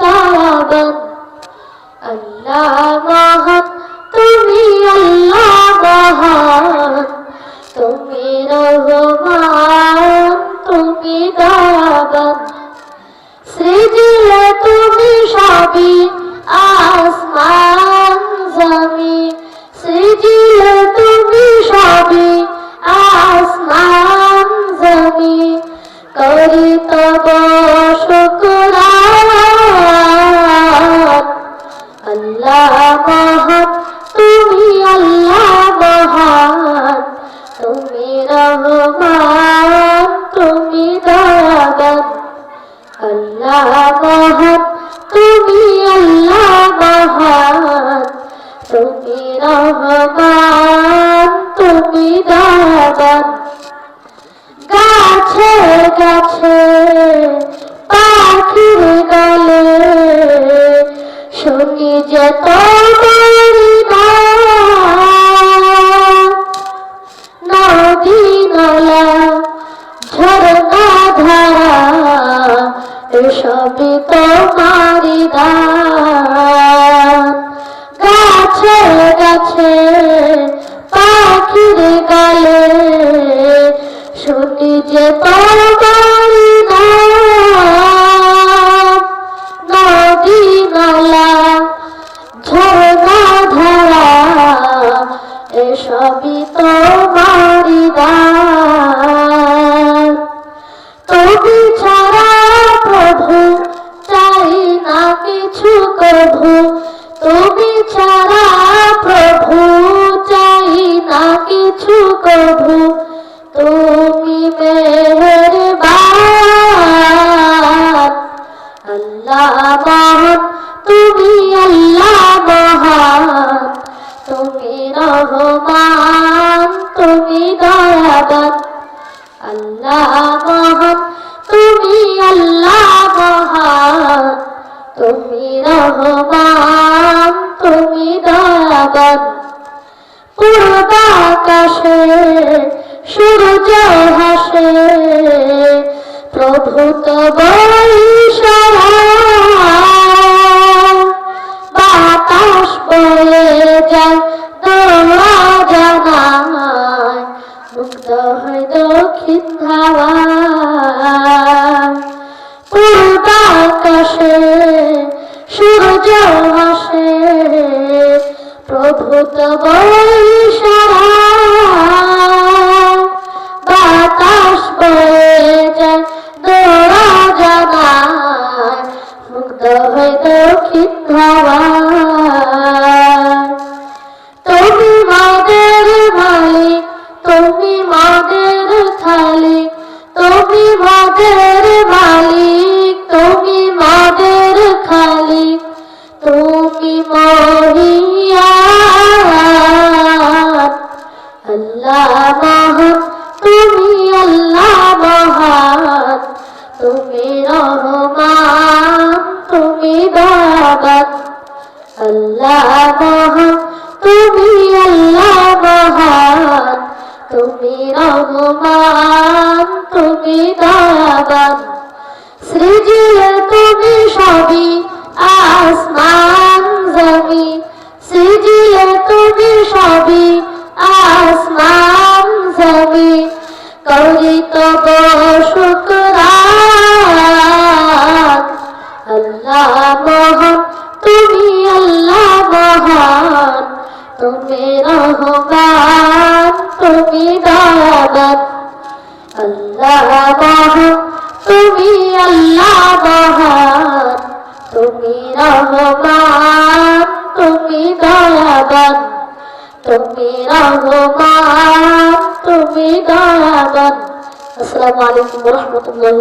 দয়াবান আল্লাহ আল্লাহ মহান তুমি আল্লাহ মহান তুমি রহমান তুমি দয়াবান আল্লাহ মহান তুমি আল্লাহ মহান তুমি রহমান তুমি দয়াবান গাছে গাছে পাখির গলে শুনি যে তোমারি নাম। নদী নলা ঝরনা ধারা, এসবই তোমারি দান গাছে গাছে পাখির গালে শুনি যে তোমারি তুমি রহমান, তুমি দয়াবান। আল্লাহ মহান, তুমি আল্লাহ মহান। তুমি রহমান, তুমি দয়াবান। পূর্বাকাশে সূর্য হাসে প্রভু ইশারা মুগ্ধ হয় দক্ষিণ ধাওয়া পূর্বাকাশে সূর্য হাসে প্রভুত তব তুমি তুমি দয়াবান। সৃজিলে তুমি সবই, আসমান জমি সৃজিলে তুমি সবই, আসমান জমি করি তব দয়াবান আল্লাহ মহান, তুমি আল্লাহ মহান, তুমি রহমান, তুমি দয়াবান, তুমি রহমান, তুমি দয়াবান। আসসালামু আলাইকুম রহমতুল্লাহ